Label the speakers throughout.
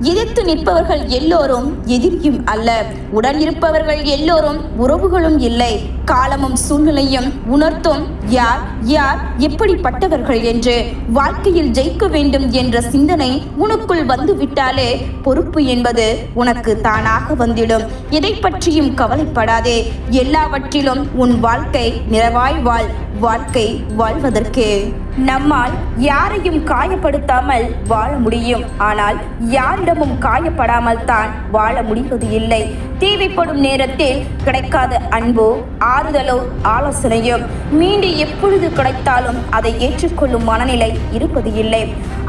Speaker 1: எதிர்த்து நிற்பவர்கள் எல்லோரும் எதிரியும் அல்ல. உடன் இருப்பவர்கள் எல்லோரும் உறவுகளும் இல்லை. காலமும் சூழ்நிலையும் உணர்த்தும் யார் யார் எப்படிப்பட்டவர்கள் என்று வாழ்க்கையில் ஜெயிக்க வேண்டும் என்ற சிந்தனை உனக்குள் வந்துவிட்டாலே பொறுப்பு என்பது உனக்கு தானாக வந்துடும். எதை பற்றியும் கவலைப்படாதே. எல்லாவற்றிலும் உன் வாழ்க்கை நிறைவாய் வாழ். வாழ்க்கை வாழ்வதற்கு. நம்மால் யாரையும் காயப்படுத்தாமல் வாழ முடியும். ஆனால் யாரிடமும் காயப்படாமல் தான் வாழ முடிவது இல்லை. தேவைப்படும் நேரத்தில் கிடைக்காத அன்போ ஆறுதலோ ஆலோசனையோ மீண்டு எப்பொழுது கிடைத்தாலும் அதை ஏற்றுக்கொள்ளும் மனநிலை இருப்பது இல்லை.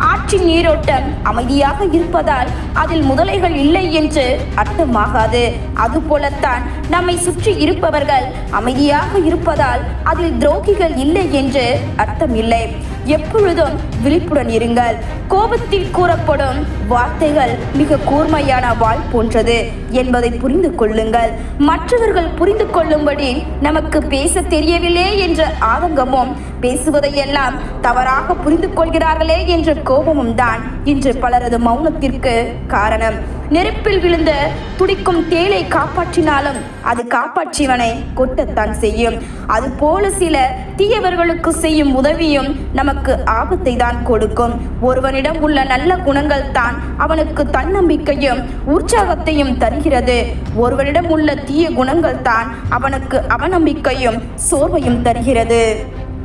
Speaker 1: ஆற்றின் நீரோட்டம் அமைதியாக இருப்பதால் அதில் முதலைகள் இல்லை என்று அர்த்தமாகாது. அதுபோலத்தான் நம்மை சுற்றி இருப்பவர்கள் அமைதியாக இருப்பதால் அதில் துரோகிகள் இல்லை என்று அர்த்தம் இல்லை எப்பொழுதும் விழிப்புடன் இருங்கள். கோபத்தில் கூறப்படும் வார்த்தைகள் மிக கூர்மையான வாள் போன்றது. என்பதை புரிந்து கொள்ளுங்கள். மற்றவர்கள் புரிந்து கொள்ளும்படி நமக்கு பேச தெரியவில்லை என்ற ஆதங்கமும் பேசுவதையெல்லாம் தவறாக புரிந்து கொள்கிறார்களே என்ற கோபமும் தான் இன்று பலரது மௌனத்திற்கு காரணம். நெருப்பில் விழுந்த துடிக்கும் தேலை காப்பாற்றினாலும் அது காப்பாற்றியவனை கொட்டத்தான் செய்யும். அதுபோல சில தீயவர்களுக்கு செய்யும் உதவியும் நமக்கு ஆபத்தை தான் கொடுக்கும். ஒருவனிடம் உள்ள நல்ல குணங்கள் தான் அவனுக்கு தன்னம்பிக்கையும் உற்சாகத்தையும் தருகிறது. ஒருவனிடம் உள்ள தீய குணங்கள் தான் அவனுக்கு அவநம்பிக்கையும் சோர்வையும் தருகிறது.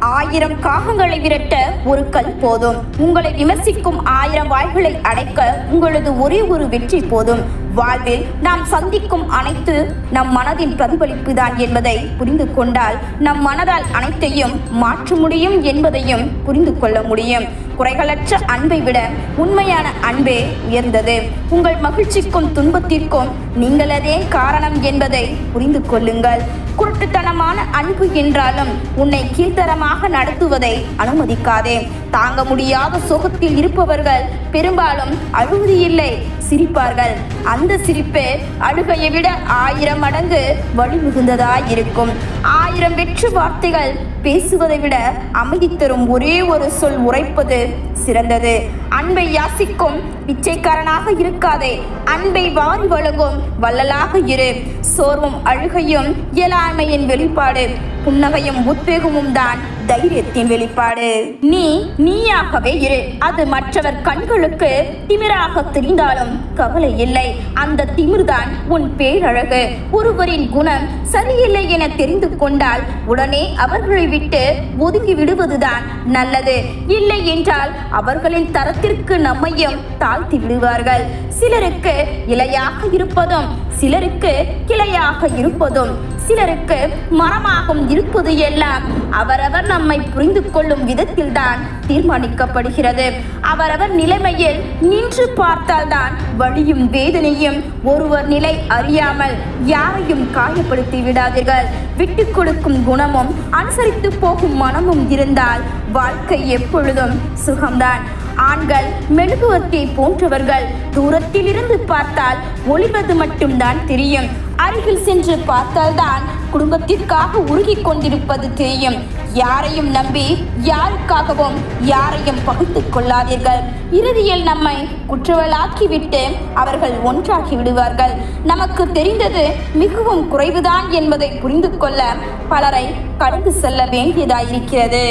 Speaker 1: ஆயிரம் காகங்களை விரட்ட ஒரு கல் போதும். உங்களை விமர்சிக்கும் ஆயிரம் வாய்களை அடைக்க உங்களது ஒரே ஒரு வெற்றி போதும். வாழ்வில் நாம் சந்திக்கும் அனைத்து நம் மனதின் பிரதிபலிப்பு தான் என்பதை புரிந்து கொண்டால் நம் மனதால் அனைத்தையும் மாற்ற முடியும் என்பதையும் புரிந்து கொள்ள முடியும். குறைகளற்ற அன்பை விட உண்மையான அன்பே உயர்ந்தது. உங்கள் மகிழ்ச்சிக்கும் துன்பத்திற்கும் நீங்களதே காரணம் என்பதை புரிந்து கொள்ளுங்கள். குருட்டுத்தனமான அன்பு என்றாலும் உன்னை கீழ்த்தரமாக நடத்துவதை அனுமதிக்காதே. தாங்க முடியாத சுகத்தில் இருப்பவர்கள் பெரும்பாலும் அழுவது இல்லை சிரிப்பார்கள். அந்த சிரிப்பு அழுகையை விட ஆயிரம் மடங்கு வழி மிகுந்ததாய் இருக்கும் ஆயிரம் வெற்று வார்த்தைகள் பேசுவதை விட அமைதி தரும் ஒரே ஒரு சொல் உரைப்பது சிறந்தது. அன்பை யாசிக்கும் பிச்சைக்காரனாக இருக்காதே. அன்பை வாரி வழங்கும் வள்ளலாக இரு. சோர்வும் அழுகையும் இயலாண்மையின் வெளிப்பாடு. புன்னகையும் உத்வேகமும் தான் தைரியத்தின் வெளிப்பாடு. நீ நீயாகவே இரு. அது மற்றவர் கண்களுக்கு திமிராக தெரிந்தாலும் கவலை இல்லை. அந்த திமிர்தான் உன் பேரழகு. ஒருவரின் குணம் சரியில்லை என தெரிந்து கொண்டால் உடனே அவர்களை விட்டு ஒதுங்கி விடுவதுதான் நல்லது. இல்லை என்றால் அவர்களின் தரத்திற்கு நம்மையும் தாழ்த்தி விடுவார்கள். சிலருக்கு இலையாக இருப்பதும் சிலருக்கு கிளையாக இருப்பதும் சிலருக்கு மரமாகவும் இருப்பது எல்லாம் அவரவர் நம்மை புரிந்து கொள்ளும் விதத்தில்தான் தீர்மானிக்கப்படுகிறது. அவரவர் நிலைமையில் நின்று பார்த்தால்தான் வழியும் வேதனையும் ஒருவர் நிலை அறியாமல் யாரையும் காயப்படுத்தி விடாதீர்கள். விட்டு கொடுக்கும் குணமும் அனுசரித்து போகும் மனமும் இருந்தால் வாழ்க்கை எப்பொழுதும் சுகம்தான். ஆண்கள் மெழுகுவத்தை போன்றவர்கள் தூரத்தில் இருந்து பார்த்தால் ஒளிவது மட்டும்தான் தெரியும். அருகில் சென்று பார்த்தால்தான் குடும்பத்திற்காக உருகி கொண்டிருப்பது தெரியும். யாரையும் நம்பி யாருக்காகவும் யாரையும் பகிர்ந்து கொள்ளாதீர்கள். இறுதியில் நம்மை குற்றவாளாக்கிவிட்டு அவர்கள் ஒன்றாகி விடுவார்கள். நமக்கு தெரிந்தது மிகவும் குறைவுதான் என்பதை புரிந்து கொள்ள பலரை கடந்து செல்ல வேண்டியதாயிருக்கிறது.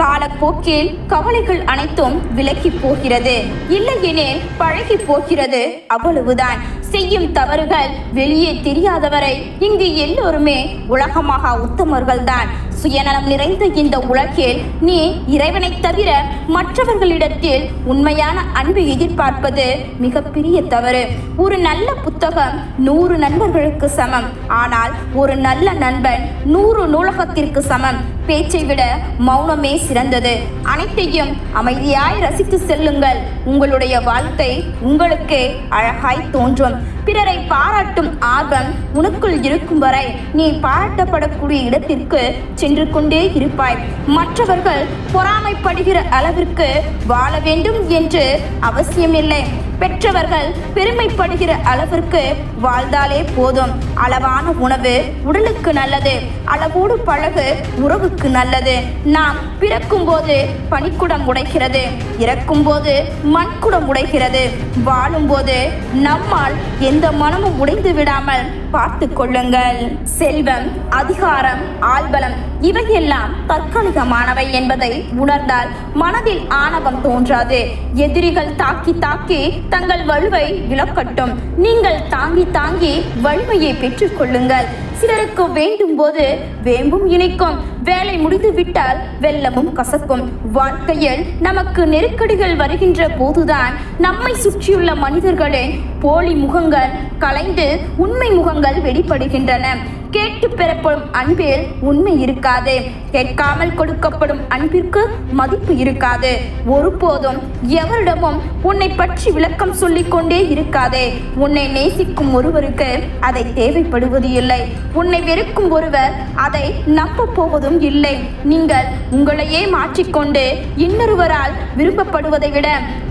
Speaker 1: காலப்போக்கில் கவலைகள் அனைத்தும் விலகி போகிறது. இல்லையெனில் பழகி போகிறது அவ்வளவுதான். செய்யும் தவறுகள் வெளியே தெரியாதவரை இங்கு எல்லோருமே உலகமாக உத்தமர்கள் தான் சுயநலம் நிறைந்த இந்த உலகில் நீ இறைவனை தவிர மற்றவர்களிடத்தில் உண்மையான அன்பு எதிர்பார்ப்பது மிகப்பெரிய தவறு. ஒரு நல்ல புத்தகம் நூறு நண்பர்களுக்கு சமம். ஆனால் ஒரு நல்ல நண்பன் நூறு நூலகத்திற்கு சமம். பேச்சை விட மௌனமே சிறந்தது. அனைத்தையும் அமைதியாய் ரசித்து செல்லுங்கள். உங்களுடைய வாழ்க்கை உங்களுக்கு அழகாய் தோன்றும். பிறரை பாராட்டும் ஆர்வம் உனக்குள் இருக்கும் வரை நீ பாராட்டப்படக்கூடிய இடத்திற்கு சென்று கொண்டே இருப்பாய். மற்றவர்கள் பொறாமைப்படுகிற அளவிற்கு வாழ வேண்டும் என்று அவசியமில்லை. பெற்றவர்கள் பெருமைப்படுகிற அளவிற்கு வாழ்ந்தாலே போதும். அளவான உணவு உடலுக்கு நல்லது. அளவோடு பழகு உறவுக்கு நல்லது. நாம் பிறக்கும் போது பனிக்குடம் உடைக்கிறது. இறக்கும் போது மண்குடம் உடைக்கிறது. வாழும் போது நம்மால் எந்த மனமும் உடைந்து விடாமல் பார்த்து கொள்ளுங்கள். செல்வம் அதிகாரம் ஆள்பலம் இவையெல்லாம் தற்காலிகமானவை என்பதை உணர்ந்தால் மனதில் ஆணவம் தோன்றாது. எதிரிகள் தாக்கி தாக்கி தங்கள் வலுவை விளக்கட்டும் நீங்கள் தாங்கி தாங்கி வலிமையை பெற்றுக் கொள்ளுங்கள். சிலருக்கு வேண்டும் போது வேம்பும் இணைக்கும். வேலை முடிந்து விட்டால் வெள்ளமும் கசக்கும் வாழ்க்கையில் நமக்கு நெருக்கடிகள் வருகின்ற போதுதான் நம்மை சுற்றியுள்ள மனிதர்களின் போலி முகங்கள் கலைந்து உண்மை முகங்கள் வெளிப்படுகின்றன. கேட்டு பெறப்படும் அன்பில் உண்மை இருக்காது. கேட்காமல் கொடுக்கப்படும் அன்பிற்கு மதிப்பு இருக்காது. ஒருபோதும் எவரிடமும் உன்னை பற்றி விளக்கம் சொல்லிக் கொண்டே இருக்காதே. உன்னை நேசிக்கும் ஒருவருக்கு அதை தேவைப்படுவது இல்லை. உன்னை வெறுக்கும் ஒருவர் அதை நம்ப போவதும் இல்லை. நீங்கள் உங்களையே மாற்றிக்கொண்டு இன்னொருவரால் விரும்பப்படுவதை விட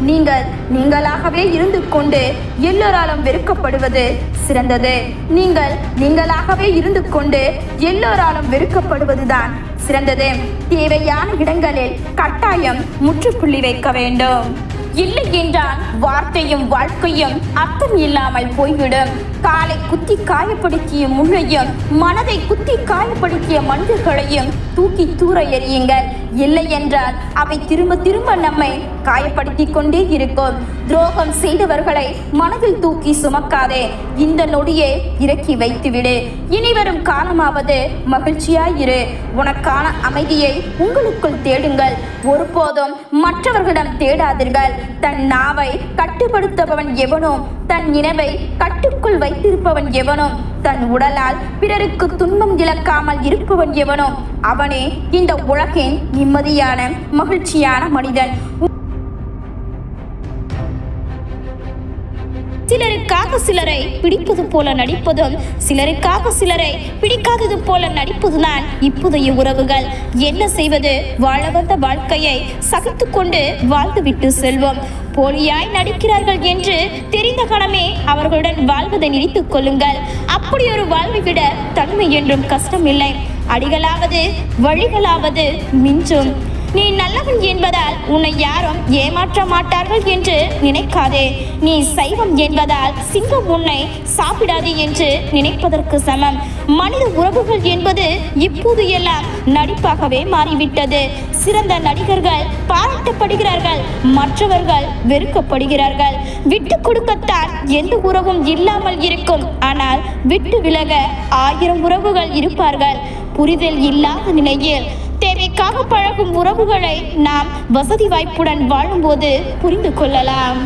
Speaker 1: நீங்கள் நீங்களாகவே இருந்து கொண்டு எல்லோராலும் வெறுக்கப்படுவது சிறந்தது. நீங்கள் நீங்களாகவே இருந்து கொண்டு எல்லோராலும் வெறுக்கப்படுவதுதான் சிறந்தது. தேவையான இடங்களில் கட்டாயம் முற்றுப்புள்ளி வைக்க வேண்டும். இல்லை என்றால் வார்த்தையும் வாழ்க்கையும் அர்த்தம் இல்லாமல் போய்விடும். காலை குத்தி காயப்படுத்திய முள்ளையும் மனதை குத்தி காயப்படுத்திய மனிதர்களையும் தூக்கி தூர எறியுங்கள். இல்லை என்றால் அவை திரும்ப திரும்ப நம்மை காயப்படுத்தி கொண்டே இருக்கும். துரோகம் செய்தவர்களை மனதில் தூக்கி சுமக்காதே. இந்த நொடியே இறக்கி வைத்துவிடு. இனி வரும் காலமாவது மகிழ்ச்சியாயிரு. உனக்கான அமைதியை உங்களுக்குள் தேடுங்கள். ஒருபோதும் மற்றவர்களிடம் தேடாதீர்கள். தன் நாவை கட்டுப்படுத்துபவன் எவனோ தன் நினைவை கட்டுக்குள் வைத்திருப்பவன் எவனோ தன் உடலால் பிறருக்கு துன்பம் இழக்காமல் இருப்பவன் எவனோ? அவனே இந்த உலகின் நிம்மதியான மகிழ்ச்சியான மனிதன். சிலருக்காக சிலரை பிடிப்பது போல நடிப்பதும் சிலருக்காக சிலரை பிடிக்காதது போல நடிப்பதுதான் இப்போதைய உறவுகள். என்ன செய்வது? வாழ வந்த வாழ்க்கையை சகித்து கொண்டு வாழ்ந்துவிட்டு செல்வோம். போலியாய் நடிக்கிறார்கள் என்று தெரிந்த கணமே அவர்களுடன் வாழ்வதை நினைத்துக் கொள்ளுங்கள். அப்படி ஒரு வாழ்வை விட தன்மை என்றும் கஷ்டம் இல்லை. அடிகளாவது வழிகளாவது மிஞ்சும். நீ நல்லவன் என்பதால் உன்னை யாரும் ஏமாற்ற மாட்டார்கள் என்று நினைக்காதே. நீ சைவம் என்பதால் சிங்கம் உன்னை சாப்பிடாது என்று நினைப்பதற்கு சமம். மனித உறவுகள் என்பது இப்போது எல்லாம் நடிப்பாகவே மாறிவிட்டது. சிறந்த நடிகர்கள் பாராட்டப்படுகிறார்கள் மற்றவர்கள் வெறுக்கப்படுகிறார்கள். விட்டு கொடுக்கத்தான் எந்த உறவும் இல்லாமல் இருக்கும். ஆனால் விட்டு விலக ஆயிரம் உறவுகள் இருப்பார்கள். புரிதல் இல்லாத நிலையில் தேவைக்காக பழகும் உறவுகளை நாம் வசதி வாய்ப்புடன் வாழும்போது புரிந்து கொள்ளலாம்.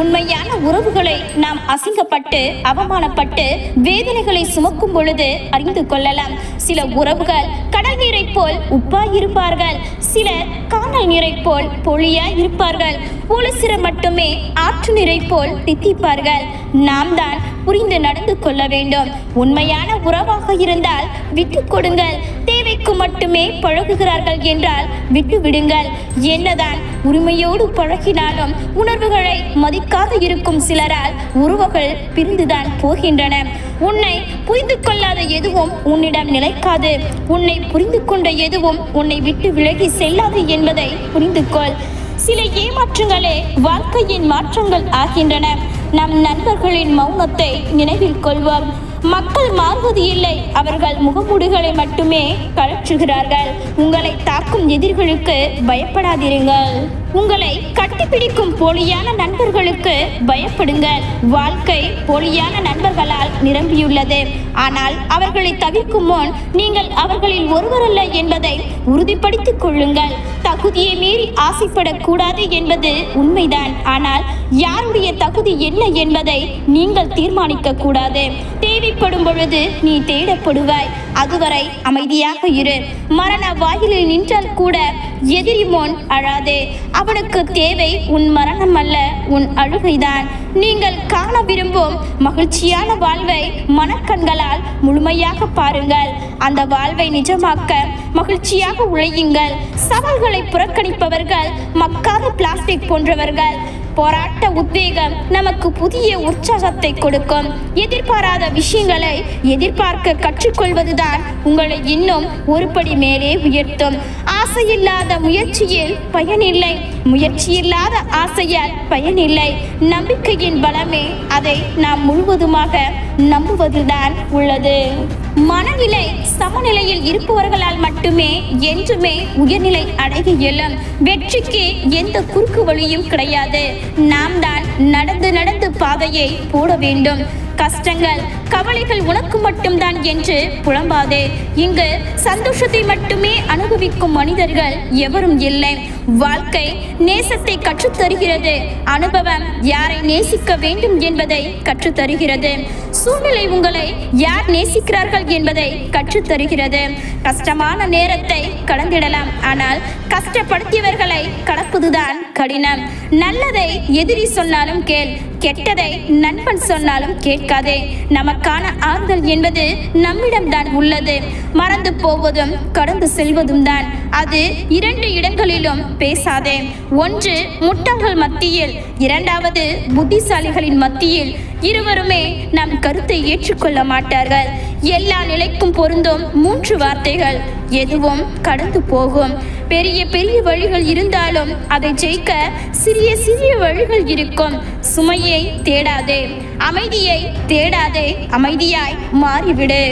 Speaker 1: உண்மையான உறவுகளை நாம் அசிங்கப்பட்டு அவமானப்பட்டு வேதனைகளை சுமக்கும் பொழுது அறிந்து கொள்ளலாம். சில உறவுகள் கடல் நீரை போல் உப்பாய் இருப்பார்கள் சிலர் காணல் நீரை போல் பொழியாய் இருப்பார்கள் ஒரு சிலர் மட்டுமே ஆற்று நீரை போல் தித்திப்பார்கள். நாம் தான் புரிந்து நடந்து கொள்ள வேண்டும். உண்மையான உறவாக இருந்தால் விட்டு கொடுங்கள். தேவைக்கு மட்டுமே பழகுகிறார்கள் என்றால் விட்டு விடுங்கள் என்னதான் உரிமையோடு பழகினாலும் உணர்வுகளை மதிக்காது இருக்கும் சிலரால் உறவுகள் பிரிந்துதான் போகின்றன. உன்னை புரிந்து கொள்ளாத எதுவும் உன்னிடம் நிலைக்காது. உன்னை புரிந்து கொண்ட எதுவும் உன்னை விட்டு விலகி செல்லாது என்பதை புரிந்து கொள். சில ஏமாற்றங்களே வாழ்க்கையின் மாற்றங்கள் ஆகின்றன. நம் நண்பர்களின் மௌனத்தை நினைவில் கொள்வோம். மக்கள் மாறுவது இல்லை. அவர்கள் முகமூடிகளை மட்டுமே கழற்றுகிறார்கள். உங்களை தாக்கும் எதிர்களுக்கு பயப்படாதிருங்கள். உங்களை கட்டிப்பிடிக்கும் போலியான நண்பர்களுக்கு பயப்படுங்கள். வாழ்க்கை போலியான நண்பர்களால் நிரம்பியுள்ளது. ஆனால் அவர்களை தவிர்க்கும் முன் நீங்கள் அவர்களில் ஒருவரல்ல என்பதை உறுதிப்படுத்திக் கொள்ளுங்கள். தகுதியை மீறி ஆசைப்படக்கூடாது என்பது உண்மைதான். ஆனால் யாருடைய தகுதி என்ன என்பதை நீங்கள் தீர்மானிக்க கூடாது. தேவைப்படும் பொழுது நீ தேடப்படுவாய். அதுவரை அமைதியாக இரு. மரண வாயிலில் நின்றால் கூட எதிரிமோன் அழாதே. அவனுக்கு தேவை உன் மரணம் அல்ல உன் அழுகைதான். நீங்கள் காண விரும்பும் மகிழ்ச்சியான வாழ்வை மனக்கண்களால் முழுமையாக பாருங்கள். அந்த வாழ்வை நிஜமாக்க மகிழ்ச்சியாக உழையுங்கள். சவால்களை புறக்கணிப்பவர்கள் மக்காத பிளாஸ்டிக் போன்றவர்கள். போராட்ட உத்வேகம் நமக்கு புதிய உற்சாகத்தை கொடுக்கும். எதிர்பாராத விஷயங்களை எதிர்பார்க்க கற்றுக்கொள்வதுதான் உங்களை இன்னும் ஒருபடி மேலே உயர்த்தும். ஆசையில்லாத முயற்சியில் பயனில்லை. முயற்சியில்லாத ஆசையால் பயனில்லை. நம்பிக்கையின் பலமே அதை நாம் முழுவதுமாக நம்புவதுதான் உள்ளது. மனநிலை சமநிலையில் இருப்பவர்களால் மட்டுமே என்றுமே உயர்நிலை அடைய இயலும். வெற்றிக்கு எந்த குறுக்கு வழியும் கிடையாது. நாம் தான் நடந்து நடந்து பாதையை போட வேண்டும். கஷ்டங்கள் கவலைகள் உனக்கு மட்டும்தான் என்று புலம்பாதே. இங்கு சந்தோஷத்தை மட்டுமே அனுபவிக்கும் மனிதர்கள் எவரும் இல்லை. வாழ்க்கை நேசத்தை கற்றுத்தருகிறது. அனுபவம் யாரை நேசிக்க வேண்டும் என்பதை கற்றுத்தருகிறது. சூழ்நிலை உங்களை யார் நேசிக்கிறார்கள் என்பதை கற்றுத்தருகிறது. கஷ்டமான நேரத்தை கடந்திடலாம். ஆனால் கஷ்டப்படுத்தியவர்களை கடப்பதுதான் கடினம். நல்லதை எதிரி சொன்னாலும் கேள் கெட்டதை நண்பன் சொன்னாலும் கேட்காதே நமக்கான ஆறுதல் என்பது நம்மிடம்தான் உள்ளது. மறந்து போவதும் கடந்து செல்வதும் தான் அது இரண்டு இடங்களிலும் பேசாதே. ஒன்று முட்டாள்கள் மத்தியில். இரண்டாவது புத்திசாலிகளின் மத்தியில். இருவருமே நம் கருத்தை ஏற்றுக்கொள்ள மாட்டார்கள். எல்லா நிலைக்கும் பொருந்தும் மூன்று வார்த்தைகள். எதுவும் கடந்து போகும். பெரிய பெரிய வழிகள் இருந்தாலும் அதை ஜெயிக்க சிறிய சிறிய வழிகள் இருக்கும். சுமையை தேடாதே. அமைதியை தேடாதே. அமைதியாய் மாறிவிடு.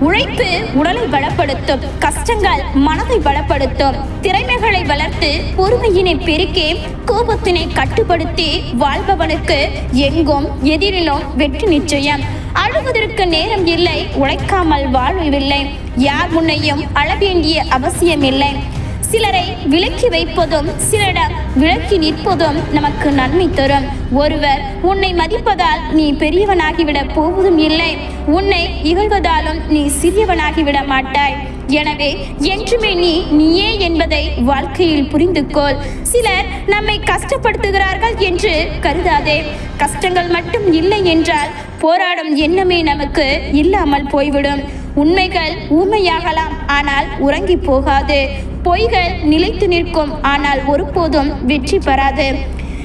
Speaker 1: உழைப்பு உடலை பலப்படுத்தும். கஷ்டங்கள் மனதை பலப்படுத்தும். திறமைகளை வளர்த்து பொறுமையினை பெருக்கி கோபத்தினை கட்டுப்படுத்தி வாழ்பவனுக்கு எங்கும் எதிரிலும் வெற்றி நிச்சயம். அழுவதற்கு நேரம் இல்லை உழைக்காமல் வாழ்வில்லை யார் முன்னையும் அழ வேண்டிய அவசியமில்லை. சிலரை விலக்கி வைப்பதும் சிலரிடம் விலக்கி நிற்பதும் நமக்கு நன்மை தரும். ஒருவர் உன்னை மதிப்பதால் நீ பெரியவனாகிவிட போவதும் இல்லை. உன்னை இகழ்வதாலும் நீ சிறியவனாகிவிட மாட்டாய். எனவே என்றுமே நீ நீயே என்பதை வாழ்க்கையில் புரிந்து கொள் சிலர் நம்மை கஷ்டப்படுத்துகிறார்கள் என்று கருதாதே. கஷ்டங்கள் மட்டும் இல்லை என்றால் போராடும் எண்ணமே நமக்கு இல்லாமல் போய்விடும். உண்மைகள் ஊமையாகலாம் ஆனால் உறங்கி போகாது. பொய்கள் நிலைத்து நிற்கும் ஆனால் ஒருபோதும் வெற்றி பெறாது.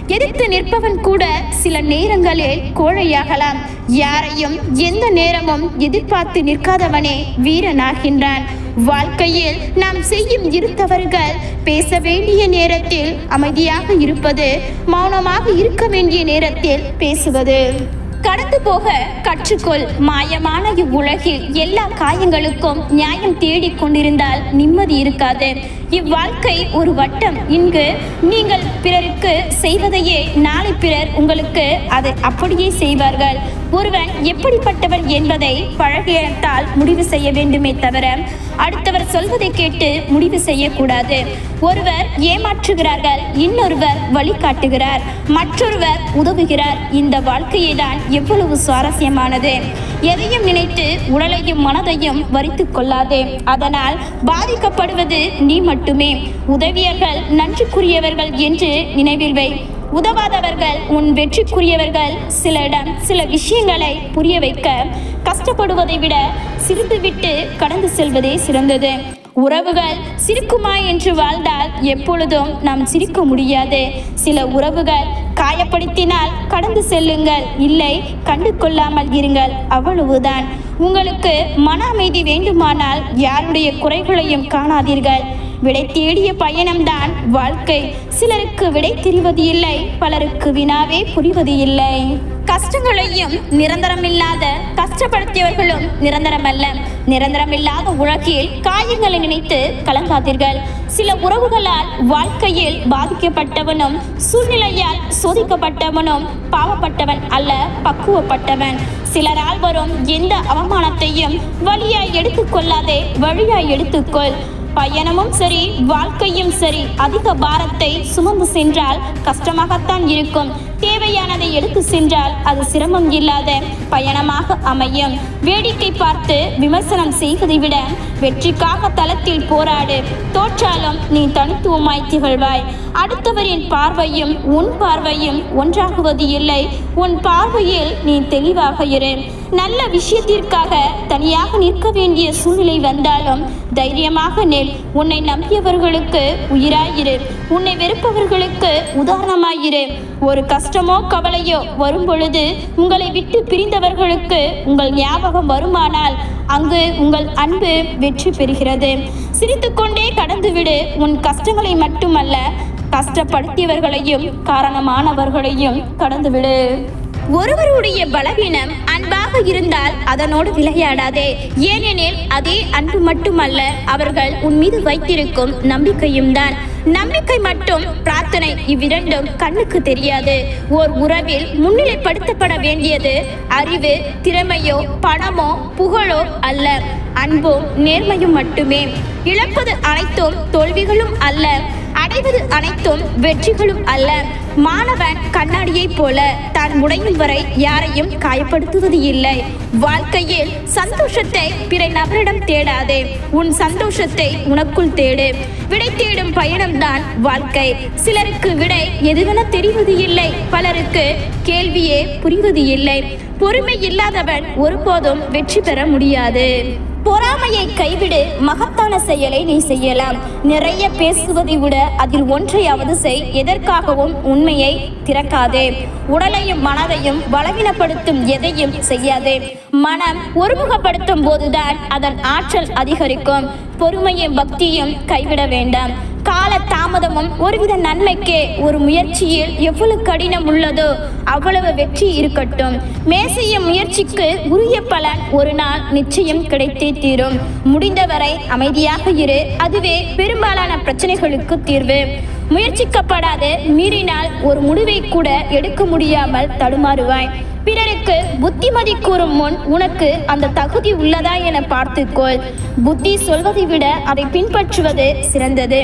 Speaker 1: எதிர்த்து நிற்பவன் கூட சில நேரங்களில் கோழையாகலாம். யாரையும் எந்த நேரமும் எதிர்பார்த்து நிற்காதவனே வீரனாகின்றான். வாழ்க்கையில் நாம் செய்யும் இரு தவறுகள் பேச வேண்டிய நேரத்தில் அமைதியாக இருப்பது மௌனமாக இருக்க வேண்டிய நேரத்தில் பேசுவது. கடந்து போக கற்றுக்கொள். மாயமான இவ்வுலகில் எல்லா காயங்களுக்கும் நியாயம் தேடிக் கொண்டிருந்தால் நிம்மதி இருக்காது. இவ்வாழ்க்கை ஒரு வட்டம். இங்கு நீங்கள் பிறருக்கு செய்வதையே நாளை பிறர் உங்களுக்கு அதை அப்படியே செய்வார்கள். ஒருவன் எப்படிப்பட்டவன் என்பதை பழகியத்தால் முடிவு செய்ய வேண்டுமே தவிர அடுத்தவர் சொல்வதை கேட்டு முடிவு செய்யக்கூடாது. ஒருவர் ஏமாற்றுகிறார்கள் இன்னொருவர் வழிகாட்டுகிறார் மற்றொருவர் உதவுகிறார். இந்த வாழ்க்கையை தான் எவ்வளவு சுவாரஸ்யமானது. எதையும் நினைத்து உடலையும் மனதையும் வரித்து கொள்ளாதே. அதனால் பாதிக்கப்படுவது நீ மட்டுமே. உதவியர்கள் நன்றிக்குரியவர்கள் என்று நினைவில் வை. உதவாதவர்கள் உன் வெற்றிக்குரியவர்கள் சிலரிடம் சில விஷயங்களை புரிய வைக்க கஷ்டப்படுவதை விட சிரித்துவிட்டு கடந்து செல்வதே சிறந்தது. உறவுகள் சிரிக்குமா என்று வாழ்ந்தால் எப்பொழுதும் நாம் சிரிக்க முடியாது. சில உறவுகள் காயப்படுத்தினால் கடந்து செல்லுங்கள் இல்லை கண்டு கொள்ளாமல் இருங்கள் அவ்வளவுதான். உங்களுக்கு மன அமைதி வேண்டுமானால் யாருடைய குறைகளையும் காணாதீர்கள். விடை தேடிய பயணம்தான் வாழ்க்கை. சிலருக்கு விடை தெரிவது இல்லை பலருக்கு வினாவே புரிவது இல்லை. கஷ்டங்களையும் நிரந்தரமில்லாத கஷ்டப்படுத்தியவர்களும் நிரந்தரமல்ல. நிரந்தரமில்லாத உலகில் காயங்களை நினைத்து கலங்காதீர்கள். சில உறவுகளால் வாழ்க்கையில் பாதிக்கப்பட்டவனும் சூழ்நிலையால் சோதிக்கப்பட்டவனும் பாவப்பட்டவன் அல்ல பக்குவப்பட்டவன். சிலரால் வரும் எந்த அவமானத்தையும் வழியாய் எடுத்துக்கொள்ளாதே வழியாய் எடுத்துக்கொள். பயணமும் சரி வாழ்க்கையும் சரி அதிக பாரத்தை சுமந்து சென்றால் கஷ்டமாகத்தான் இருக்கும். தேவையானதை எடுத்து சென்றால் அது சிரமம் இல்லாத பயணமாக அமையும். வேடிக்கை பார்த்து விமர்சனம் செய்வதை விட வெற்றிக்காக தளத்தில் போராடு. தோற்றாலும் நீ தனித்துவமாய் திகழ்வாய். அடுத்தவரின் பார்வையும் உன் பார்வையும் ஒன்றாகுவது இல்லை. உன் பார்வையில் நீ தெளிவாக இரு.
Speaker 2: நல்ல விஷயத்திற்காக தனியாக நிற்க வேண்டிய சூழ்நிலை வந்தாலும் தைரியமாக நெல். உன்னை நம்பியவர்களுக்கு உயிராயிரு. உன்னை வெறுப்பவர்களுக்கு உதாரணமாயிரு. ஒரு கஷ்டமோ கவலையோ வரும் பொழுது உங்களை விட்டு பிரிந்தவர்களுக்கு உங்கள் ஞாபகம் வருமானால் அங்கு உங்கள் அன்பு வெற்றி பெறுகிறது. சிரித்துக்கொண்டே கடந்துவிடு. உன் கஷ்டங்களை மட்டுமல்ல கஷ்டப்படுத்தியவர்களையும் காரணமானவர்களையும் கடந்துவிடு. ஒருவருடைய பலவீனம் அன்பாக இருந்தால் அதனோடு விளையாடாதே. ஏனெனில் அதே அன்பு மட்டுமல்ல அவர்கள் உன் மீது வைத்திருக்கும் நம்பிக்கையும் தான். நம்பிக்கை மட்டும் பிரார்த்தனை இவ்விரண்டும் கண்ணுக்கு தெரியாது. ஓர் உறவில் முன்னிலைப்படுத்தப்பட வேண்டியது அறிவு திறமையோ பணமோ புகழோ அல்ல. அன்பும் நேர்மையும் மட்டுமே. இழப்பது அனைத்தும் தோல்விகளும் அல்ல. அடைவது அனைத்தும் வெற்றிகளும் அல்ல. மாணவன் கண்ணாடியைப் போல தான் உடையும் வரை யாரையும் காயப்படுத்துவது இல்லை. வாழ்க்கையில் சந்தோஷத்தை பிற நபரிடம் தேடாதே. உன் சந்தோஷத்தை உனக்குள் தேடு. விடை தேடும் பயணம்தான் வாழ்க்கை. சிலருக்கு விடை எதுவென தெரிவது இல்லை. பலருக்கு கேள்வியே புரிவது இல்லை. பொறுமை இல்லாதவன் ஒருபோதும் வெற்றி பெற முடியாது. பொறாமையை கைவிடு மகத்தான செயலை நீ செய்யலாம். நிறைய பேசுவதை விட அதில் ஒன்றையாவது செய் எதற்காகவும் உண்மையை திறக்காதே. உடலையும் மனதையும் பலவீனப்படுத்தும் எதையும் செய்யாதே. மனம் ஒருமுகப்படுத்தும் போதுதான் அதன் ஆற்றல் அதிகரிக்கும். பொறுமையும் பக்தியும் கைவிட வேண்டாம். கால தாமதமும் ஒருவித நன்மைக்கே ஒரு முயற்சியில் எவ்வளவு கடினம் உள்ளதோ அவ்வளவு வெற்றி இருக்கட்டும். மேசைய முயற்சிக்கு உரிய பலன் ஒரு நாள் நிச்சயம் கிடைத்தே தீரும். முடிந்தவரை அமைதியாக இரு. அதுவே பெரும்பாலான பிரச்சனைகளுக்கு தீர்வு. முயற்சிக்கப்படாது. மீறினால் ஒரு முடிவை கூட எடுக்க முடியாமல் தடுமாறுவாய். பிறருக்கு புத்திமதி கூறும் முன் உனக்கு அந்த தகுதி உள்ளதா என பார்த்துக்கொள். புத்தி சொல்வதை விட அதை பின்பற்றுவது சிறந்தது.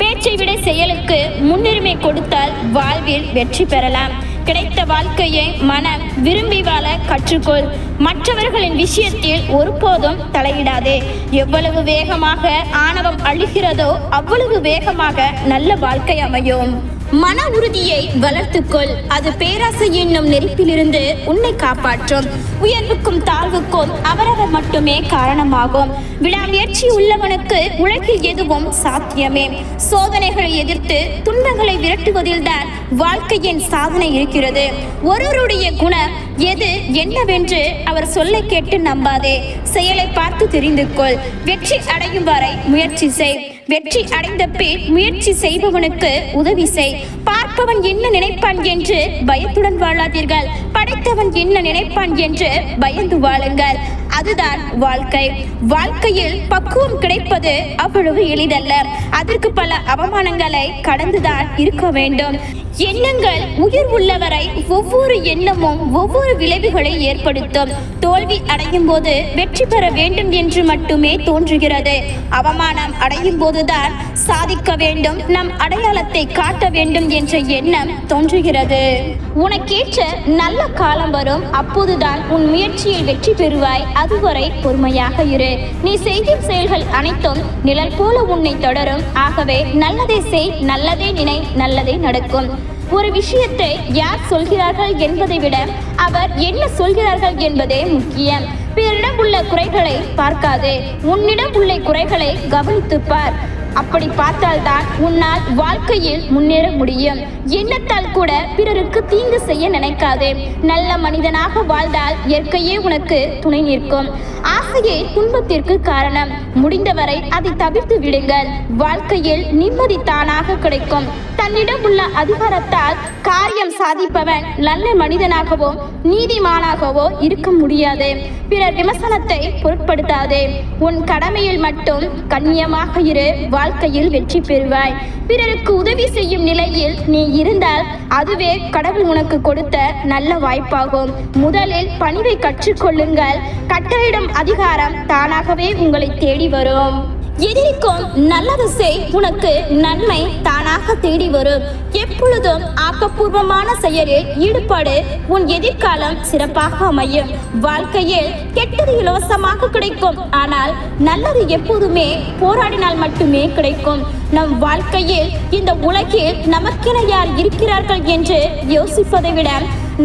Speaker 2: பேச்சை விட செயலுக்கு முன்னுரிமை கொடுத்தால் வாழ்வில் வெற்றி பெறலாம். கிடைத்த வாழ்க்கையை மனம் விரும்பி வாழ கற்றுக்கொள். மற்றவர்களின் விஷயத்தில் ஒருபோதும் தலையிடாதே. எவ்வளவு வேகமாக ஆணவம் அழுகிறதோ அவ்வளவு வேகமாக நல்ல வாழ்க்கை அமையும். மன உறுதியை வளர்த்துக்கொள். அது பேராசை என்னும் நெருப்பிலிருந்து உன்னை காப்பாற்றும். உயர்வுக்கும் தாழ்வுக்கும் அவரவர் மட்டுமே காரணமாகும். விடாமுயற்சி உள்ளவனுக்கு உலகில் எதுவும் சாத்தியமே. சோதனைகளை எதிர்த்து துன்பங்களை விரட்டுவதில்தான் வாழ்க்கையின் சாதனை இருக்கிறது. ஒருவருடைய குணம் எது என்னவென்று அவர் சொல்லை கேட்டு நம்பாதே. செயலை பார்த்து தெரிந்து கொள் வெற்றி அடையும் வரை முயற்சி செய். வெற்றி அடைந்த பின் முயற்சி செய்பவனுக்கு உதவி செய். பார்ப்பவன் என்ன நினைப்பான் என்று பயத்துடன் வாழாதீர்கள். படைத்தவன் என்ன நினைப்பான் என்று பயந்து வாழுங்கள். அதுதான் வாழ்க்கை. வாழ்க்கையில் பக்குவம் கிடைப்பது அவ்வளவு எளிதல்ல. அதற்கு பல அவமானங்களை கடந்துதான் இருக்க வேண்டும். எண்ணங்கள் உயிர் உள்ளவரை ஒவ்வொரு எண்ணமும் ஒவ்வொரு விளைவுகளை ஏற்படுத்தும். தோல்வி அடையும் போது வெற்றி பெற வேண்டும் என்று மட்டுமே தோன்றுகிறது. அவமானம் அடையும் போதுதான் சாதிக்க வேண்டும். நம் அடையாளத்தை காட்ட வேண்டும் என்ற எண்ணம் தோன்றுகிறது. உனக்கேற்ற நல்ல காலம் வரும். அப்போதுதான் உன் முயற்சியில் வெற்றி பெறுவாய். அதுவரை பொறுமையாக இரு. நீ செய்யும் செயல்கள் அனைத்தும் நிழல் போல உன்னை தொடரும். ஆகவே நல்லதை செய் நல்லதே நினை நல்லதே நடக்கும். ஒரு விஷயத்தை யார் சொல்கிறார்கள் என்பதை விட அவர் என்ன சொல்கிறார்கள் என்பதே முக்கியம். பிறரிடம் உள்ள குறைகளை பார்க்காதே. உன்னிடம் உள்ள குறைகளை கவனித்துப்பார் அப்படி பார்த்தால்தான் உன்னால் வாழ்க்கையில் முன்னேற முடியும். எண்ணத்தால் கூட பிறருக்கு தீங்கு செய்ய நினைக்காதே. நல்ல மனிதனாக வாழ்ந்தால் இயற்கையே உனக்கு துணை நிற்கும். ஆசையே துன்பத்திற்கு காரணம். முடிந்தவரை அதை தவிர்த்து விடுங்கள். வாழ்க்கையில் நிம்மதி தானாக கிடைக்கும். தன்னிடம் உள்ள அதிகாரத்தால் காரியம் சாதிப்பவன் நல்ல மனிதனாகவோ நீதிமானாகவோ இருக்க முடியாது. பிறர் விமர்சனத்தை பொருட்படுத்தாதே. உன் கடமையில் மட்டும் கண்ணியமாக இரு. வாழ்க்கையில் வெற்றி பெறுவாய். பிறருக்கு உதவி செய்யும் நிலையில் நீ இருந்தால் அதுவே கடவுள் உனக்கு கொடுத்த நல்ல வாய்ப்பாகும். முதலில் பணிவை கற்றுக்கொள்ளுங்கள். கட்டளையிடும் அதிகாரம் தானாகவே உங்களை தேடி வரும். எதிரிக்கும் நல்லது செய் உனக்கு நன்மை தானாக தேடி வரும். எப்பொழுதும் ஆக்கப்பூர்வமான செயலில் ஈடுபாடு. உன் எதிர்காலம் சிறப்பாக அமையும். வாழ்க்கையில் கெட்டது இலவசமாக கிடைக்கும். ஆனால் நல்லது எப்போதுமே போராடினால் மட்டுமே கிடைக்கும். நம் வாழ்க்கையில் இந்த உலகில் நமக்கென யார் இருக்கிறார்கள் என்று யோசிப்பதை விட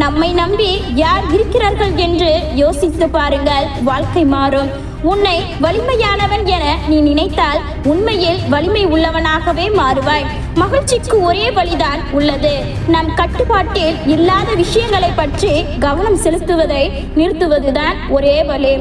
Speaker 2: நம்மை நம்பி யார் இருக்கிறார்கள் என்று யோசித்து பாருங்கள் வாழ்க்கை மாறும். உன்னை வலிமையானவன் என நீ நினைத்தால் உண்மையில் வலிமை உள்ளவனாகவே மாறுவாய். மகிழ்ச்சிக்கு ஒரே வழிதான் உள்ளது. நம் கட்டுப்பாட்டில் இல்லாத விஷயங்களை பற்றி கவனம் செலுத்துவதை நிறுத்துவதுதான் ஒரே வழி.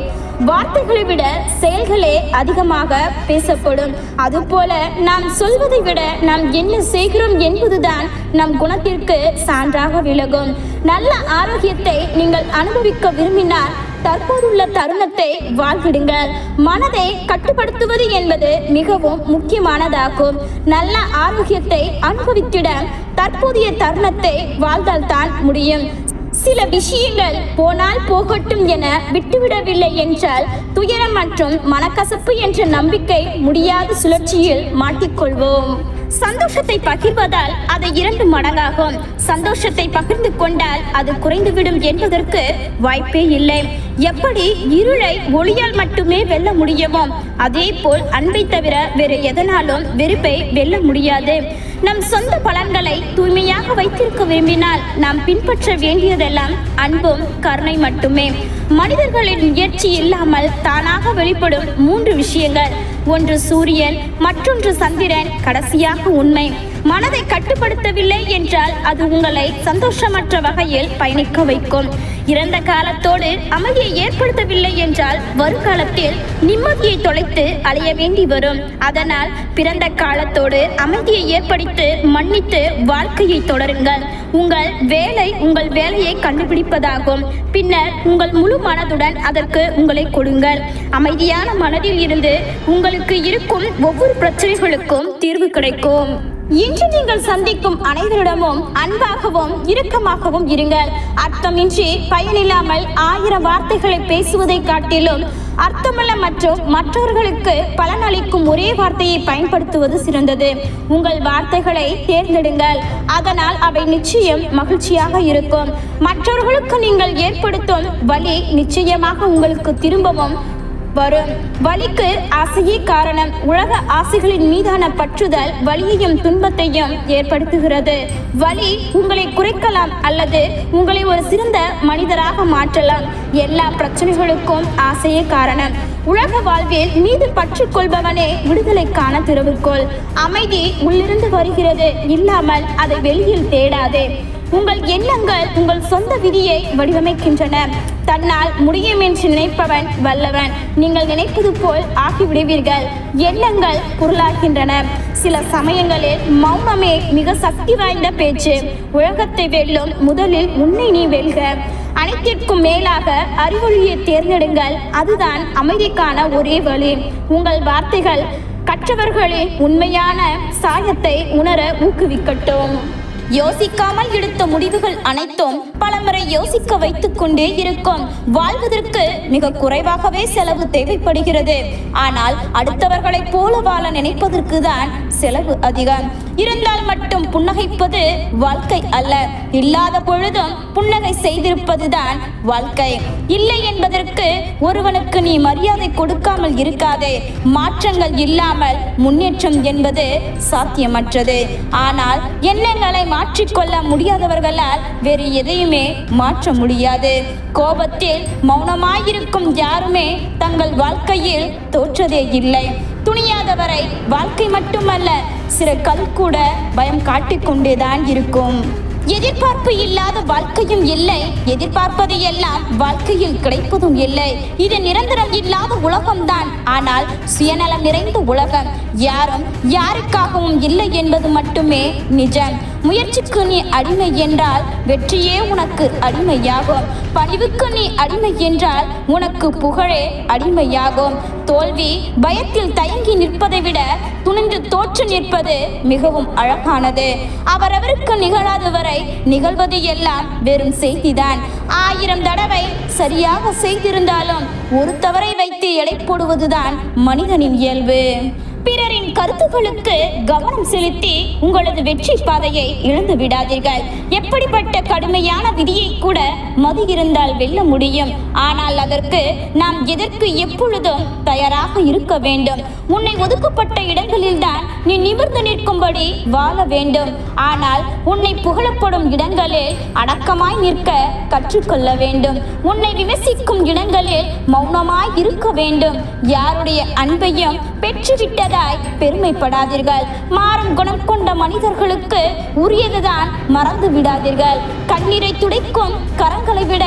Speaker 2: வார்த்தைகளை விட செயல்களே அதிகமாக பேசப்படும். அதுபோல நாம் சொல்வதை விட நாம் என்ன செய்கிறோம் என்பதுதான் நம் குணத்திற்கு சான்றாக விலகும் நல்ல ஆரோக்கியத்தை நீங்கள் அனுபவிக்க விரும்பினால் தற்போதுள்ள தருணத்தை வாழ்விடுங்கள் மனதை கட்டுப்படுத்துவது என்பது மிகவும் முக்கியமானதாகும். நல்ல ஆரோக்கியத்தை அனுபவித்திட தற்போதைய தருணத்தை வாழ்ந்தால்தான் முடியும். சில விஷயங்கள் போனால் போகட்டும் என விட்டுவிடவில்லை என்றால் துயரம் மற்றும் மனக்கசப்பு என்ற நம்பிக்கை முடியாத சுழற்சியில் மாட்டிக்கொள்வோம். சந்தோஷத்தை பகிர்வதால் அது இரண்டு மடங்காகும். சந்தோஷத்தை பகிர்ந்து கொண்டால் அது குறைந்துவிடும் என்பதற்கு வாய்ப்பே இல்லை. எப்படி இருளை ஒளியால் மட்டுமே வெல்ல முடியுமோ அதே போல் அன்பை தவிர வேறு எதனாலும் வெறுப்பை வெல்ல முடியாது. நம் சொந்த பலன்களை தூய்மையாக வைத்திருக்க விரும்பினால் நாம் பின்பற்ற வேண்டியதெல்லாம் அன்பும் கருணை மட்டுமே. மனிதர்களின் முயற்சி இல்லாமல் தானாக வெளிப்படும் மூன்று விஷயங்கள். ஒன்று சூரியன் மற்றொன்று சந்திரன் கடைசியாக உண்மை. மனதை கட்டுப்படுத்தவில்லை என்றால் அது உங்களை சந்தோஷமற்ற வகையில் பயணிக்க வைக்கும். இறந்த காலத்தோடு அமைதியை ஏற்படுத்தவில்லை என்றால் வருங்காலத்தில் நிம்மதியை தொலைத்து அலைய வேண்டி வரும். அதனால் பிறந்த காலத்தோடு அமைதியை ஏற்படுத்தி மன்னித்து வாழ்க்கையை தொடருங்கள். உங்கள் வேலை உங்கள் வேலையை கண்டுபிடிப்பதாகும். பின்னர் உங்கள் முழு மனதுடன் அதற்கு உங்களை கொடுங்கள். அமைதியான மனதில் இருந்து உங்களுக்கு இருக்கும் ஒவ்வொரு பிரச்சனைகளுக்கும் தீர்வு கிடைக்கும். இன்று நீங்கள் சந்திக்கும் அனைவரிடமும் அன்பாகவும் இறுக்கமாகவும் இருங்கள். அர்த்தமின்றி பயனில்லாமல் ஆயிரம் வார்த்தைகளை பேசுவதை காட்டிலும் அர்த்தமுள்ள மற்றும் மற்றவர்களுக்கு பலனளிக்கும் ஒரே வார்த்தையை பயன்படுத்துவது சிறந்தது. உங்கள் வார்த்தைகளை தேர்ந்தெடுங்கள். அதனால் அவை நிச்சயம் மகிழ்ச்சியாக இருக்கும். மற்றவர்களுக்கு நீங்கள் ஏற்படுத்தும் வழி நிச்சயமாக உங்களுக்கு திரும்பவும் வரும். வலிக்கு ஆசையே காரணம் உலக ஆசைகளின் மீதான பற்றுதல் வலியையும் துன்பத்தையும் ஏற்படுத்துகிறது. வலி உங்களை குறைக்கலாம் அல்லது உங்களை ஒரு சிறந்த மனிதராக மாற்றலாம். எல்லா பிரச்சனைகளுக்கும் ஆசையே காரணம். உலக வாழ்வில் மீது பற்று கொள்பவனே விடுதலைக்கான திருவுக்கோள் அமைதி உள்ளிருந்து வருகிறது. இல்லாமல் அதை வெளியில் தேடாதே. உங்கள் எண்ணங்கள் உங்கள் சொந்த விதியை வடிவமைக்கின்றன. தன்னால் முடியும் என்று நினைப்பவன் வல்லவன். நீங்கள் நினைப்பது போல் ஆகிவிடுவீர்கள். எண்ணங்கள் பொருளாகின்றன. சில சமயங்களில் மௌனமே மிக சக்தி வாய்ந்த பேச்சு. உலகத்தை வெல்லும் முதலில் உன்னை நீ வெல்க. அனைத்திற்கும் மேலாக அறிவொழியை தேர்ந்தெடுங்கள். அதுதான் அமைதிக்கான ஒரே வழி. உங்கள் வார்த்தைகள் கற்றவர்களின் உண்மையான சாயத்தை உணர ஊக்குவிக்கட்டும்.
Speaker 1: யோசிக்காமல் எடுத்த முடிவுகள் அனைத்தும் பலமுறை யோசிக்க வைத்துக் கொண்டே இருக்கும். வாழ்வதற்கு மிக குறைவாகவே செலவு தேவைப்படுகிறது. ஆனால் அடுத்தவர்களைப் போல வாழ நினைப்பதற்கு தான் செலவு அதிகம். இருந்தால் மட்டும் புன்னகைப்பது வாழ்க்கை அல்ல. இல்லாத பொழுதும் புன்னகை செய்திருப்பதுதான் வாழ்க்கை. இல்லை என்பதற்கு ஒருவனுக்கு நீ மரியாதை கொடுக்காமல் இருக்காதே. மாற்றங்கள் இல்லாமல் முன்னேற்றம் என்பது சாத்தியமற்றது. ஆனால் எண்ணங்களை மாற்றிக்கொள்ள முடியாதவர்களால் வேறு எதையுமே மாற்ற முடியாது. கோபத்தில் மௌனமாயிருக்கும் யாருமே தங்கள் வாழ்க்கையில் தோற்றதே இல்லை. துணியாதவரை வாழ்க்கை மட்டுமல்ல சில கல் கூட பயம் காட்டிக்கொண்டேதான் இருக்கும். எதிர்பார்ப்பு இல்லாத வாழ்க்கையும் இல்லை. எதிர்பார்ப்பது எல்லாம் வாழ்க்கையில் கிடைப்பதும் இல்லை. இது நிரந்தரம் இல்லாத உலகம்தான் ஆனால் சுயநலம் நிறைந்த உலகம். யாரும் யாருக்காகவும் இல்லை என்பது மட்டுமே நிஜம். முயற்சிக்கு நீ அடிமை என்றால் வெற்றியே உனக்கு அடிமையாகும். பணிவுக்கு நீ அடிமை என்றால் உனக்கு புகழே அடிமையாகும். தோல்வி பயத்தில் தயங்கி நிற்பதை விட துணிந்து தோற்று நிற்பது மிகவும் அழகானது. அவரவருக்கு நிகழாத வரை நிகழ்வது எல்லாம் வெறும் செய்திதான். ஆயிரம் தடவை சரியாக செய்திருந்தாலும் ஒரு தவறை வைத்து எடை போடுவதுதான் மனிதனின் இயல்பு. பிறரின் கருத்துக்களுக்கு கவனம் செலுத்தி உங்களது வெற்றி பாதையை இழந்து விடாதீர்கள். எப்படிப்பட்ட கடுமையான விதியை கூட மது இருந்தால் வெல்ல முடியும். ஆனால் அதற்கு நாம் எதற்கு எப்பொழுதும் தயாராக இருக்க வேண்டும்? உன்னை ஒதுக்கப்பட்ட இடங்களில்தான் நீ நிமிர்ந்து நிற்கும்படி வாழ வேண்டும். ஆனால் உன்னை புகழப்படும் இடங்களில்
Speaker 2: அடக்கமாய் நிற்க கற்றுக்கொள்ள வேண்டும். உன்னை விமர்சிக்கும் இடங்களில் மௌனமாய் இருக்க வேண்டும். யாருடைய அன்பையும் பெற்றுவிட்ட பெற்றுவிட்டதாய் பெருமைப்படாதீர்கள். மாறும் குணம் கொண்ட மனிதர்களுக்கு உரியதுதான் மறந்து விடாதீர்கள் கண்ணீரை துடைக்கும் கரங்களை விட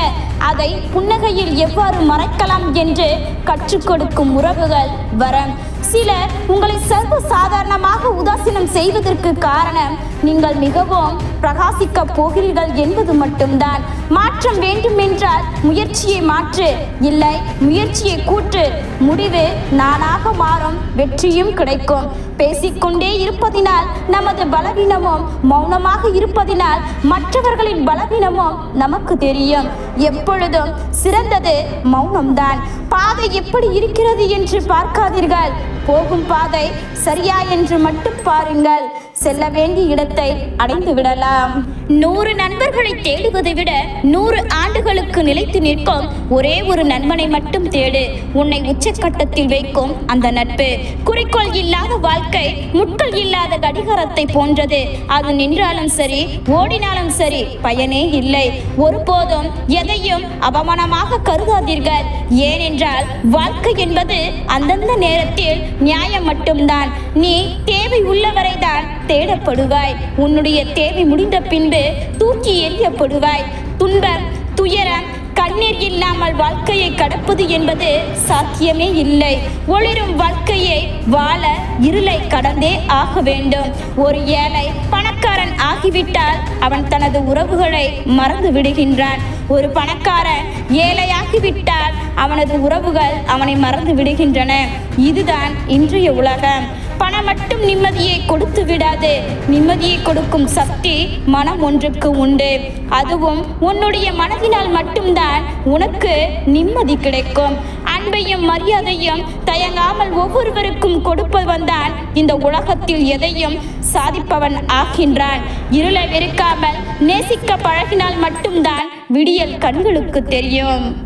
Speaker 2: அதை புன்னகையில் எவ்வாறு மறைக்கலாம் என்று கற்றுக் கொடுக்கும் உறவுகள் வரம். சிலர் உங்களை சர்வ சாதாரணமாக உதாசீனம் செய்வதற்கு காரணம் நீங்கள் மிகவும் பிரகாசிக்க போகிறீர்கள் என்பது மட்டும்தான். மாற்றம் வேண்டுமென்றால் முயற்சியை மாற்று இல்லை முயற்சியை கூற்று. முடிவு நானாக மாறும் வெற்றியும் கிடைக்கும். பேசிக்கொண்டே இருப்பதினால் நமது பலவீனமும் மௌனமாக இருப்பதினால் மற்றவர்களின் பலவீனமும் நமக்கு தெரியும். எப்பொழுதும் சிறந்தது மௌனம்தான். பாதை எப்படி இருக்கிறது என்று பார்க்காதீர்கள். போகும் பாதை சரியா என்று மட்டும் பாருங்கள். செல்ல வேண்டிய இடத்தை அடைந்து விடலாம். நூறு நண்பர்களை தேடுவதை விட நூறு ஆண்டுகளுக்கு நிலைத்து நிற்கும் ஒரே ஒரு நண்பனை மட்டும் தேடு. உன்னை உச்சக்கட்டத்தில் வைக்கும் அந்த நட்பு. குறிக்கோள் இல்லாத வாழ்க்கை முட்கள் இல்லாத கடிகாரத்தை போன்றது. அது நின்றாலும் சரி ஓடினாலும் சரி பயனே இல்லை. ஒருபோதும் எதையும் அவமானமாக கருதாதீர்கள். ஏனென்றால் வாழ்க்கை என்பது அந்தந்த நேரத்தில் நியாயம் மட்டும்தான். நீ தேவை உள்ளவரைதான் தேடப்படுவாய். உன்னுடைய தேவை முடிந்த பின்பு தூக்கி எறியப்படுவாய் துன்பம் துயரம் கண்ணீர் இல்லாமல் வாழ்க்கையை கடப்பது என்பது சாத்தியமே இல்லை. ஒளிரும் வாழ்க்கையை வாழ இருளை கடந்தே ஆக வேண்டும். ஒரு ஏழை பணக்காரன் ஆகிவிட்டால் அவன் தனது உறவுகளை மறந்து விடுகின்றான். ஒரு பணக்காரன் ஏழையாகிவிட்டால் அவனது உறவுகள் அவனை மறந்து விடுகின்றன. இதுதான் இன்றைய உலகம். பணம் மட்டும் நிம்மதியை கொடுத்து விடாது. நிம்மதியை கொடுக்கும் சக்தி மனம் ஒன்றுக்கு உண்டு. அதுவும் உன்னுடைய மனதினால் மட்டும்தான் உனக்கு நிம்மதி கிடைக்கும். அன்பையும் மரியாதையும் தயங்காமல் ஒவ்வொருவருக்கும் கொடுப்பவன் தான் இந்த உலகத்தில் எதையும் சாதிப்பவன் ஆகின்றான். இருளை வெறுக்காமல் நேசிக்க பழகினால் மட்டும்தான் விடியல் கண்களுக்கு தெரியும்.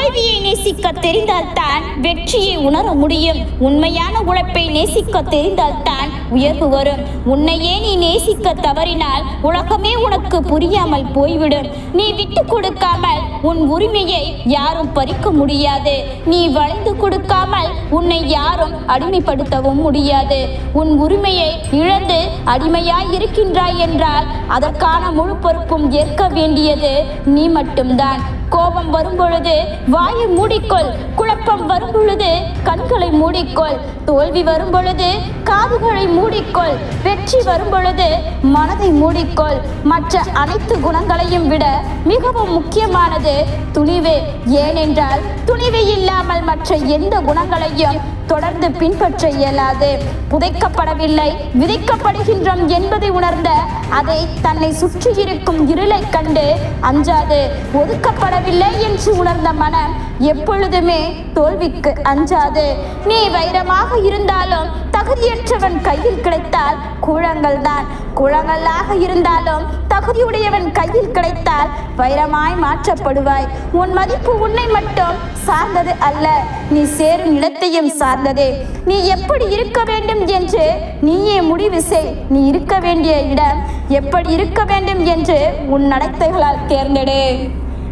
Speaker 2: தோல்வியை நேசிக்க தெரிந்தால்தான் வெற்றியை உணர முடியும். உண்மையான உழைப்பை நேசிக்க தெரிந்தால்தான் உயர்வு வரும். உன்னையே நீ நேசிக்க தவறினால் உலகமே உனக்கு புரியாமல் போய்விடும். நீ விட்டு கொடுக்காமல் உன் உரிமையை யாரும் பறிக்க முடியாது. நீ வளைந்து கொடுக்காமல் உன்னை யாரும் அடிமைப்படுத்தவும் முடியாது. உன் உரிமையை இழந்து அடிமையாய் இருக்கின்றாய் என்றால் அதற்கான முழு பொறுப்பும் ஏற்க வேண்டியது நீ மட்டும்தான். கோபம் வரும்பொழுது வாயை மூடிக்கொள். குழப்பம் வரும்பொழுது கண்களை மூடிக்கொள். தோல்வி வரும்பொழுது காதுகளை மூடிக்கொள். வெற்றி வரும்பொழுது மனதை மூடிக்கொள். மற்ற அனைத்து குணங்களையும் விட மிகவும் முக்கியமானது துணிவு. ஏனென்றால் துணிவு இல்லாமல் மற்ற எந்த குணங்களையும் தொடர்ந்து பின்பற்ற இயலாது. புதைக்கப்படவில்லை விதைக்கப்படுகின்றோம் என்பதை உணர்ந்த அதை தன்னை சுற்றி இருக்கும் இருளை கண்டு அஞ்சாது. ஒதுக்கப்படவில்லை என்று உணர்ந்த மனம் எப்பொழுதுமே தோல்விக்கு அஞ்சாது. நீ வைரமாக இருந்தாலும் தகுதியற்றவன் கையில் கிடைத்தால் கூழங்கள் தான் கூழங்களாக இருந்தாலும் தகுதியுடையவன் கையில் கிடைத்தால் வைரமாய் மாற்றப்படுவாய். உன் மதிப்பு உன்னை மட்டும் சார்ந்தது அல்ல. நீ சேரும் இடத்தையும் சார்ந்தது. நீ எப்படி இருக்க வேண்டும் என்று நீயே முடிவு செய். நீ இருக்க வேண்டிய இடம் எப்படி இருக்க வேண்டும் என்று உன் நடத்தைகளால் தேர்ந்தெடு.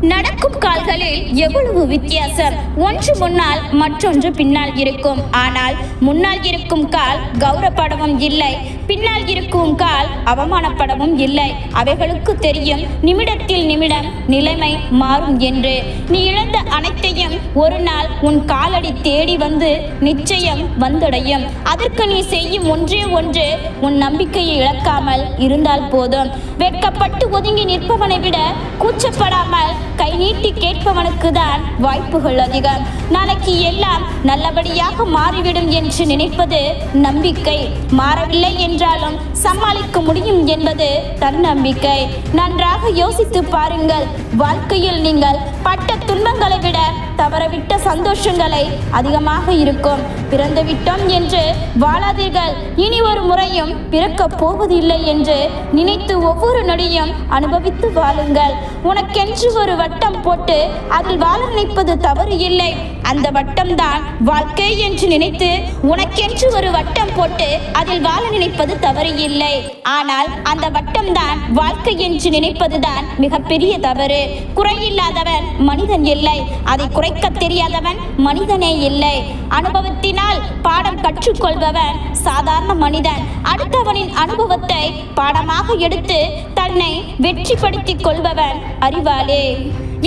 Speaker 2: நடக்கும் கால்களில் எவ்வளவு வித்தியாசம்? ஒன்று முன்னால் மற்றொன்று பின்னால் இருக்கும். ஆனால் முன்னால் இருக்கும் கால் கௌரவப்படவும் இல்லை. பின்னால் இருக்கும் கால் அவமானப்படவும் இல்லை. அவைகளுக்கு தெரியும் நிமிடத்தில் நிமிடம் நிலைமை மாறும் என்று. நீ இழந்த அனைத்தையும் ஒரு நாள் உன் காலடி தேடி வந்து நிச்சயம் வந்தடையும். அதற்கு நீ செய்யும் ஒன்றே ஒன்று உன் நம்பிக்கையை இழக்காமல் இருந்தால் போதும். வெட்கப்பட்டு ஒதுங்கி நிற்பவனை விட கூச்சப்படாமல் கை நீட்டி கேட்பவனுக்கு தான் வாய்ப்புகள் அதிகம். நாளைக்கு எல்லாம் நல்லபடியாக மாறிவிடும் என்று நினைப்பது நம்பிக்கை. மாறவில்லை என்று என்றாலும் சமாளிக்க முடியும் என்பது தன்னம்பிக்கை. நன்றாக யோசித்து பாருங்கள். வாழ்க்கையில் நீங்கள் பட்ட துன்பங்களை விட தவறவிட்ட சந்தோஷங்களை அதிகமாக இருக்கும். பிறந்து விட்டோம் என்று வாழாதீர்கள். இனி ஒரு முறையும் பிறக்கப் போவதில்லை என்று நினைத்து ஒவ்வொரு நொடியும் அனுபவித்து வாழுங்கள். உனக்கென்று ஒரு வட்டம் போட்டு அதில் வாழ நினைப்பது தவறு இல்லை. அந்த வட்டம்தான் வாழ்க்கை என்று நினைத்து உனக்கென்று ஒரு வட்டம் போட்டு அதில் வாழ நினைப்பது தவறு இல்லை. ஆனால் அந்த வட்டம்தான் வாழ்க்கை என்று நினைப்பதுதான் மிகப்பெரிய தவறு. குறையில்லாதவன் மனிதன் இல்லை. அதை குறைக்க தெரியாதவன் மனிதனே இல்லை. அனுபவத்தினால் பாடம் கற்றுக்கொள்பவன் சாதாரண மனிதன். அடுத்தவனின் அனுபவத்தை பாடமாக எடுத்து தன்னை வெற்றிப்படுத்திக் கொள்பவன் அறிவாளே.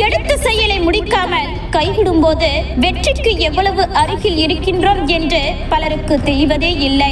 Speaker 2: எடுத்த செயலை முடிக்காமல் கைவிடும்போது வெற்றிக்கு எவ்வளவு அருகில் இருக்கின்றோம் என்று பலருக்கு தெரிவதே இல்லை.